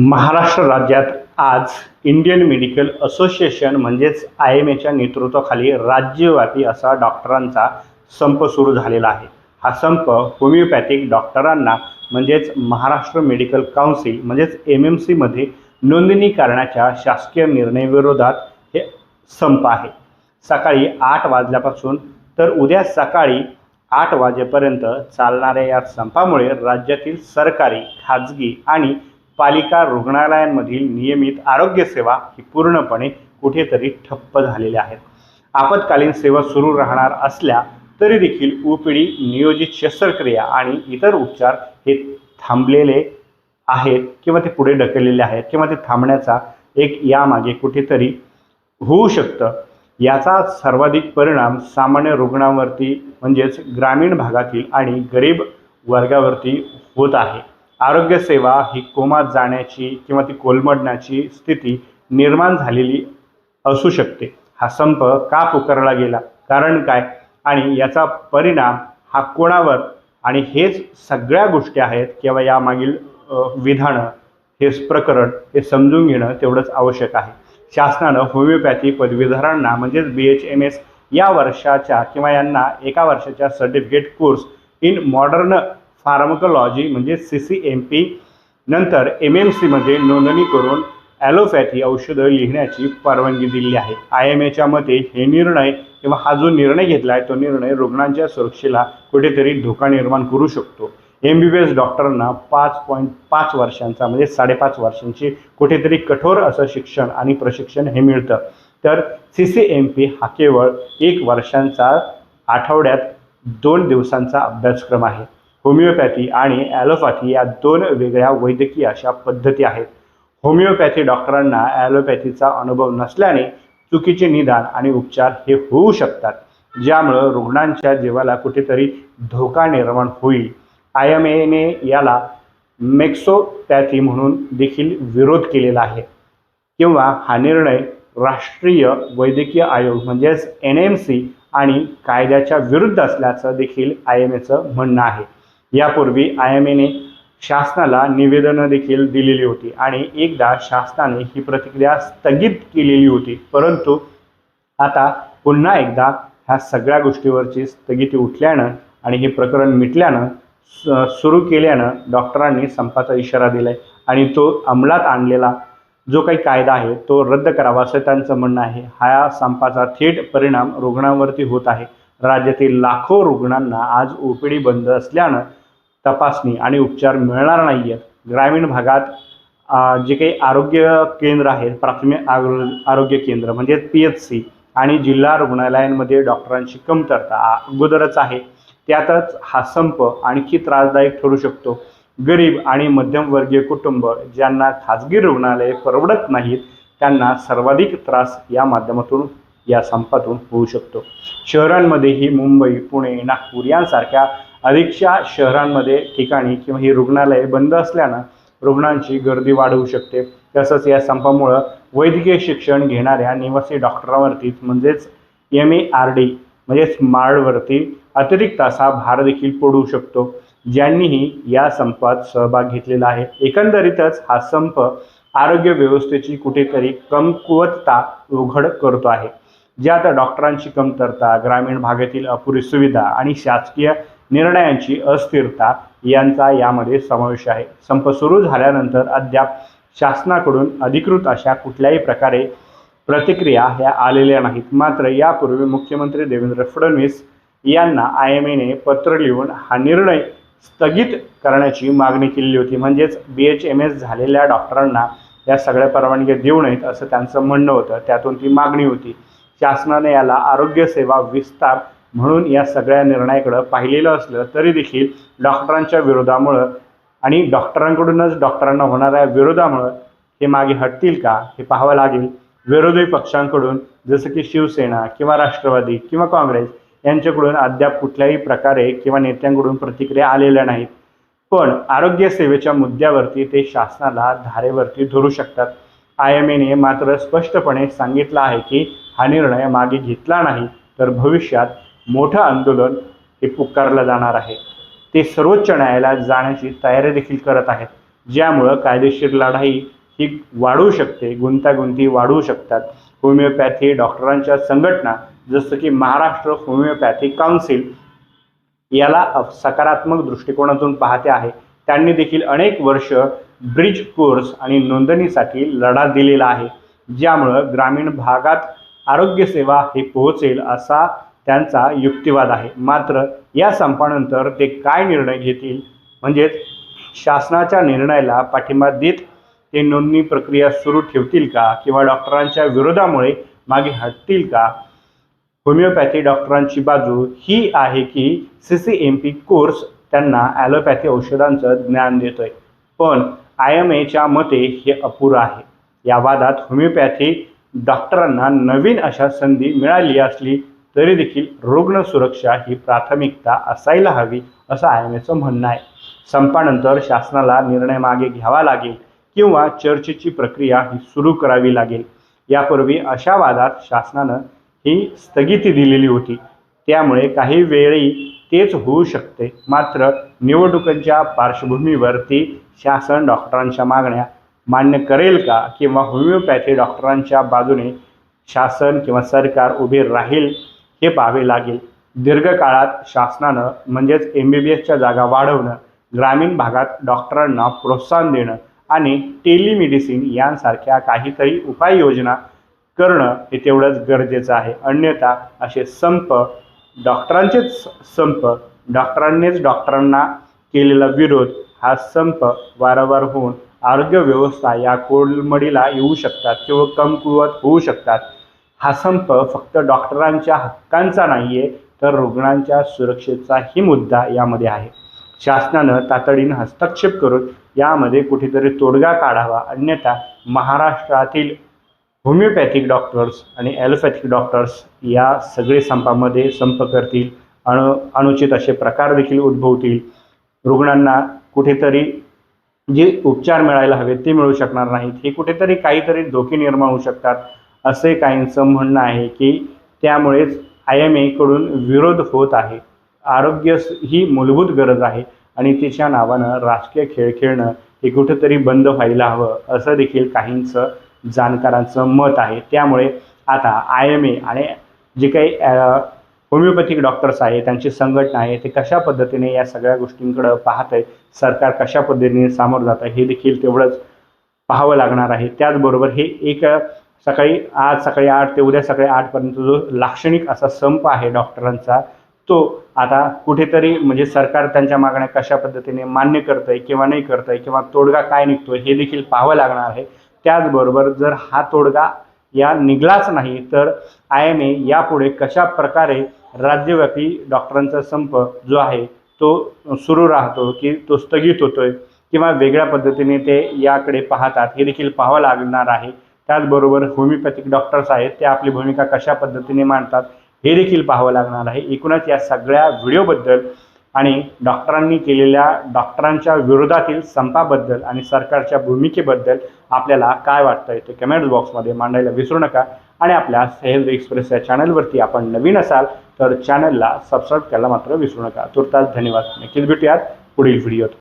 महाराष्ट्र राज्यात आज Indian medical association म्हणजेच आय एम एच्या नेतृत्वाखाली राज्यव्यापी असा डॉक्टरांचा संप सुरू झालेला आहे. हा संप होमिओपॅथिक डॉक्टरांना म्हणजेच महाराष्ट्र मेडिकल काउन्सिल म्हणजेच एम एम सीमध्ये नोंदणी करण्याच्या शासकीय निर्णयाविरोधात हे संप आहे. सकाळी आठ वाजल्यापासून तर उद्या सकाळी आठ वाजेपर्यंत चालणाऱ्या या संपामुळे राज्यातील सरकारी खाजगी आणि पालिका रुग्णालयांमधील नियमित आरोग्यसेवा ही पूर्णपणे कुठेतरी ठप्प झालेल्या आहेत. आपत्कालीन सेवा सुरू राहणार असल्या तरी देखील ओपीडी नियोजित शस्त्रक्रिया आणि इतर उपचार हे थांबलेले आहेत किंवा ते पुढे ढकललेले आहेत किंवा ते थांबण्याचा एक यामागे कुठेतरी होऊ शकतं. याचा सर्वाधिक परिणाम सामान्य रुग्णांवरती म्हणजेच ग्रामीण भागातील आणि गरीब वर्गावरती होत आहे. आरोग्यसेवा ही कोमात जाण्याची किंवा ती कोलमडण्याची स्थिती निर्माण झालेली असू शकते. हा संप का पुकारला गेला? कारण काय? आणि याचा परिणाम हा कोणावर? आणि हेच सगळ्या गोष्टी आहेत किंवा यामागील विधानं हे प्रकरण हे समजून घेणं तेवढंच आवश्यक आहे. शासनानं होमिओपॅथी पदवीधरांना म्हणजेच बी एच एम एस या वर्षाच्या किंवा यांना एका वर्षाच्या certificate course in modern pharmacology म्हणजे सी सी एम पी नंतर एम एम सीमध्ये नोंदणी करून ॲलोपॅथी औषधं लिहिण्याची परवानगी दिली आहे. आय एम एच्या मते हे निर्णय किंवा हा जो निर्णय घेतला आहे तो निर्णय रुग्णांच्या सुरक्षेला कुठेतरी धोका निर्माण करू शकतो. एम बी बी एस डॉक्टरांना पाच पॉईंट पाच वर्षांचा म्हणजे साडेपाच वर्षांची कुठेतरी कठोर असं शिक्षण आणि प्रशिक्षण हे मिळतं. तर सी सी एम पी हा केवळ एक वर्षांचा आठवड्यात दोन दिवसांचा अभ्यासक्रम आहे. होमिओपॅथी आणि ॲलोपॅथी या दोन वेगळ्या वैद्यकीय अशा पद्धती आहेत. होमिओपॅथी डॉक्टरांना ॲलोपॅथीचा अनुभव नसल्याने चुकीचे निदान आणि उपचार हे होऊ शकतात ज्यामुळं रुग्णांच्या जीवाला कुठेतरी धोका निर्माण होईल. आय एम एने याला मेक्सोपॅथी म्हणून देखील विरोध केलेला आहे. किंवा हा निर्णय राष्ट्रीय वैद्यकीय आयोग म्हणजेच एन एम सी आणि कायद्याच्या विरुद्ध असल्याचं देखील आय एम एचं म्हणणं आहे. यापूर्वी आय एम एने शासनाला निवेदनं देखील दिलेली होती आणि एकदा शासनाने ही प्रतिक्रिया स्थगित केलेली होती. परंतु आता पुन्हा एकदा ह्या सगळ्या गोष्टीवरची स्थगिती उठल्यानं आणि हे प्रकरण मिटल्यानं स सुरू केल्यानं डॉक्टरांनी संपाचा इशारा दिला आहे आणि तो अंमलात आणलेला जो काही कायदा आहे तो रद्द करावा असं त्यांचं म्हणणं आहे. हा संपाचा थेट परिणाम रुग्णांवरती होत आहे. राज्यातील लाखो रुग्णांना आज ओ पी डी बंद असल्यानं तपासणी आणि उपचार मिळणार नाही आहेत ग्रामीण भागात जे काही आरोग्य केंद्र आहेत प्राथमिक आरो आरोग्य केंद्र म्हणजे पी एच सी आणि जिल्हा रुग्णालयांमध्ये डॉक्टरांची कमतरता अगोदरच आहे. त्यातच हा संप आणखी त्रासदायक ठरू शकतो. गरीब आणि मध्यमवर्गीय कुटुंब ज्यांना खाजगी रुग्णालये परवडत नाहीत त्यांना सर्वाधिक त्रास या माध्यमातून या संपातून होऊ शकतो. शहरांमध्येही मुंबई पुणे नागपूर यांसारख्या अधिकच्या शहरांमध्ये ठिकाणी किंवा ही रुग्णालये बंद असल्यानं रुग्णांची गर्दी वाढवू शकते. तसंच या संपामुळं वैद्यकीय शिक्षण घेणाऱ्या निवासी डॉक्टरांवरती म्हणजेच एम ए आर डी म्हणजेच मार्डवरती अतिरिक्त असा भार देखील पडू शकतो. ज्यांनीही या संपात सहभाग घेतलेला आहे. एकंदरीतच हा संप आरोग्य व्यवस्थेची कुठेतरी कमकुवतता उघड करतो आहे. ज्यात डॉक्टरांची कमतरता ग्रामीण भागातील अपुरी सुविधा आणि शासकीय निर्णयांची अस्थिरता यांचा यामध्ये समावेश आहे. संप सुरू झाल्यानंतर अद्याप शासनाकडून अधिकृत अशा कुठल्याही प्रकारे प्रतिक्रिया ह्या आलेल्या नाहीत. मात्र यापूर्वी मुख्यमंत्री देवेंद्र फडणवीस यांना आय एम एने पत्र लिहून हा निर्णय स्थगित करण्याची मागणी केलेली होती. म्हणजेच बी एच एम एस झालेल्या डॉक्टरांना या सगळ्या परवानग्या देऊ नयेत असं त्यांचं म्हणणं होतं. त्यातून ती मागणी होती. शासनाने याला आरोग्यसेवा विस्तार म्हणून या सगळ्या निर्णयाकडं पाहिलेलं असलं तरी देखील डॉक्टरांच्या विरोधामुळं आणि डॉक्टरांकडूनच डॉक्टरांना होणाऱ्या विरोधामुळं हे मागे हटतील का हे पाहावं लागेल. विरोधी पक्षांकडून जसं की शिवसेना किंवा राष्ट्रवादी किंवा काँग्रेस यांच्याकडून अद्याप कुठल्याही प्रकारे किंवा नेत्यांकडून प्रतिक्रिया आलेल्या नाहीत. पण आरोग्य सेवेच्या मुद्द्यावरती ते शासनाला धारेवरती धरू शकतात. आय एम एने मात्र स्पष्टपणे सांगितलं आहे की हा निर्णय मागे घेतला नाही तर भविष्यात मोठं आंदोलन हे पुकारलं जाणार आहे. ते सर्वोच्च न्यायालयात जाण्याची तयारी देखील करत आहेत. ज्यामुळं कायदेशीर लढाई ही वाढू शकते गुंतागुंती वाढू शकतात. होमिओपॅथी डॉक्टरांच्या संघटना जसं की महाराष्ट्र होमिओपॅथी काउन्सिल याला सकारात्मक दृष्टिकोनातून पाहते आहे. त्यांनी देखील अनेक वर्ष ब्रिज कोर्स आणि नोंदणीसाठी लढा दिलेला आहे. ज्यामुळं ग्रामीण भागात आरोग्यसेवा हे पोहोचेल असा त्यांचा युक्तिवाद आहे. मात्र या संपानंतर ते काय निर्णय घेतील? म्हणजेच शासनाच्या निर्णयाला पाठिंबा देत ते नोंदणी प्रक्रिया सुरू ठेवतील का? किंवा डॉक्टरांच्या विरोधामुळे मागे हटतील का? होमिओपॅथी डॉक्टरांची बाजू ही आहे की C C M P course त्यांना ॲलोपॅथी औषधांचं ज्ञान देतोय. पण आय एम एच्या मते हे अपुरं आहे. या वादात होमिओपॅथी डॉक्टरांना नवीन अशा संधी मिळाली असली तरी देखील रुग्ण सुरक्षा ही प्राथमिकता असायला हवी असं आय एम एचं म्हणणं आहे. संपानंतर शासनाला निर्णय मागे घ्यावा लागेल किंवा चर्चेची प्रक्रिया ही सुरू करावी लागेल. यापूर्वी अशा वादात शासनानं ही स्थगिती दिलेली होती. त्यामुळे काही वेळी तेच होऊ शकते. मात्र निवडणुकांच्या पार्श्वभूमीवरती शासन डॉक्टरांच्या मागण्या मान्य करेल का किंवा होमिओपॅथी डॉक्टरांच्या बाजूने शासन किंवा सरकार उभे राहील? हे पाहावे लागेल. दीर्घकाळात शासनानं म्हणजेच एम बी बी एसच्या जागा वाढवणं ग्रामीण भागात डॉक्टरांना प्रोत्साहन देणं आणि टेलिमेडिसिन यांसारख्या काहीतरी उपाययोजना करणं हे तेवढंच गरजेचं आहे. अन्यथा असे संप डॉक्टरांचेच संप डॉक्टरांनीच डॉक्टरांना केलेला विरोध हा संप वारंवार होऊन आरोग्य व्यवस्था या कोलमडीला येऊ शकतात किंवा कमकुवत होऊ शकतात. हा संप फक्त डॉक्टरांच्या हक्कांचा नाही आहे तर रुग्णांच्या सुरक्षेचाही मुद्दा यामध्ये आहे. शासनानं तातडीनं हस्तक्षेप करून यामध्ये कुठेतरी तोडगा काढावा अन्यथा महाराष्ट्रातील होमिओपॅथिक डॉक्टर्स आणि ॲलोपॅथिक डॉक्टर्स या सगळे संपामध्ये संप करतील अणु अनुचित असे प्रकार देखील उद्भवतील. रुग्णांना कुठेतरी जे उपचार मिळायला हवेत ते मिळू शकणार नाहीत हे कुठेतरी काहीतरी धोके निर्माण होऊ शकतात. असे काहींचं म्हणणं आहे की त्यामुळेच आय एम एकडून विरोध होत आहे. आरोग्य ही मूलभूत गरज आहे आणि तिच्या नावानं राजकीय खेळ खेळणं हे कुठंतरी बंद व्हायला हवं असं देखील काहींचं जाणकारांचं मत आहे. त्यामुळे आता आय एम ए आणि जे काही होमिओपॅथिक डॉक्टर्स आहे त्यांची संघटना आहे ते कशा पद्धतीने या सगळ्या गोष्टींकडं पाहत आहे सरकार कशा पद्धतीने सामोरं जात आहे हे देखील तेवढंच पाहावं लागणार आहे. त्याचबरोबर हे एक सकाळी आज सकाळी आठ ते उद्या सकाळी आठपर्यंत जो लाक्षणिक असा संप आहे डॉक्टरांचा तो आता कुठेतरी म्हणजे सरकार त्यांच्या मागण्या कशा पद्धतीने मान्य करतंय किंवा नाही करतंय किंवा तोडगा काय निघतोय हे देखील पाहावं लागणार आहे. त्याचबरोबर जर हा तोडगा या निघलाच नाही तर आय एम ए यापुढे कशा प्रकारे राज्यव्यापी डॉक्टरांचा संप जो आहे तो सुरू राहतो की तो स्थगित होतोय किंवा वेगळ्या पद्धतीने ते याकडे पाहतात हे देखील पाहावं लागणार आहे. त्याचबरोबर होमिओपॅथिक डॉक्टर्स आहेत ते आपली भूमिका कशा पद्धतीने मांडतात हे देखील पाहावं लागणार आहे. एकूणच या सगळ्या व्हिडिओबद्दल आणि डॉक्टरांनी केलेल्या डॉक्टरांच्या विरोधातील संपाबद्दल आणि सरकारच्या भूमिकेबद्दल आपल्याला काय वाटतं ते कमेंट्स बॉक्समध्ये मांडायला विसरू नका. आणि आपल्या हेल्थ एक्सप्रेस या चॅनलवरती आपण नवीन असाल तर चॅनलला सबस्क्राईब करायला मात्र विसरू नका. तुर्तास धन्यवाद. नक्कीच भेटूयात पुढील व्हिडिओत